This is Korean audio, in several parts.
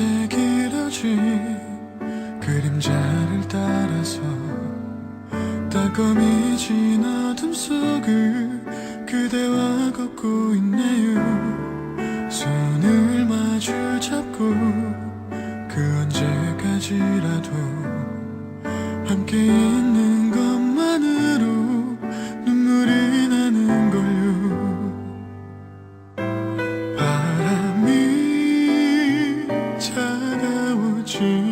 밤새 길어진 그림자를 따라서 따검이 지나둠 속을 그대와 걷고 she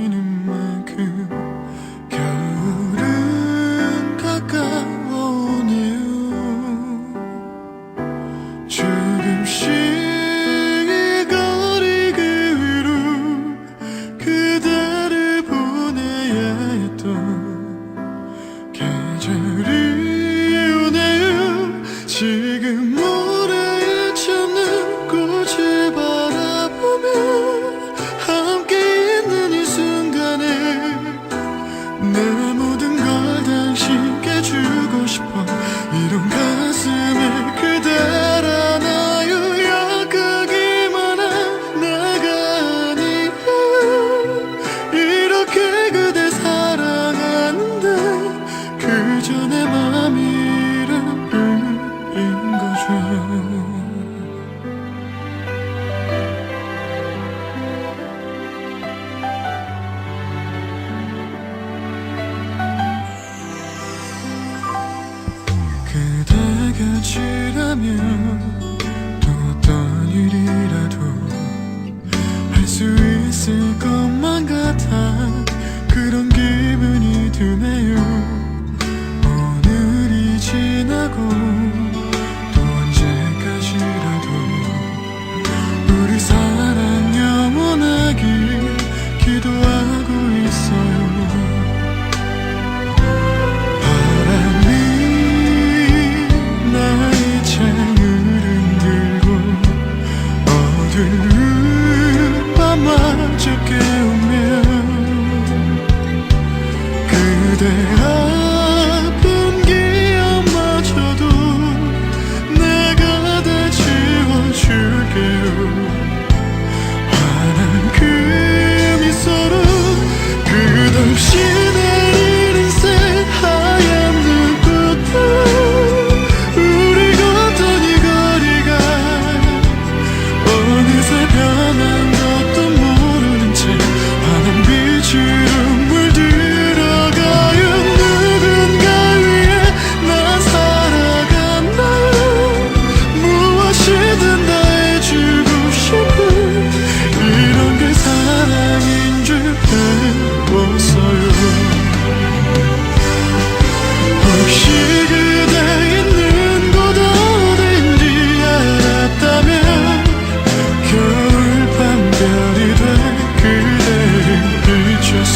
빛이라면 또 어떤 일이라도 할 수 있을 것만 같아. 그런 기분이 드네요. 그대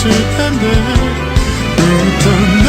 있을 텐데 어떤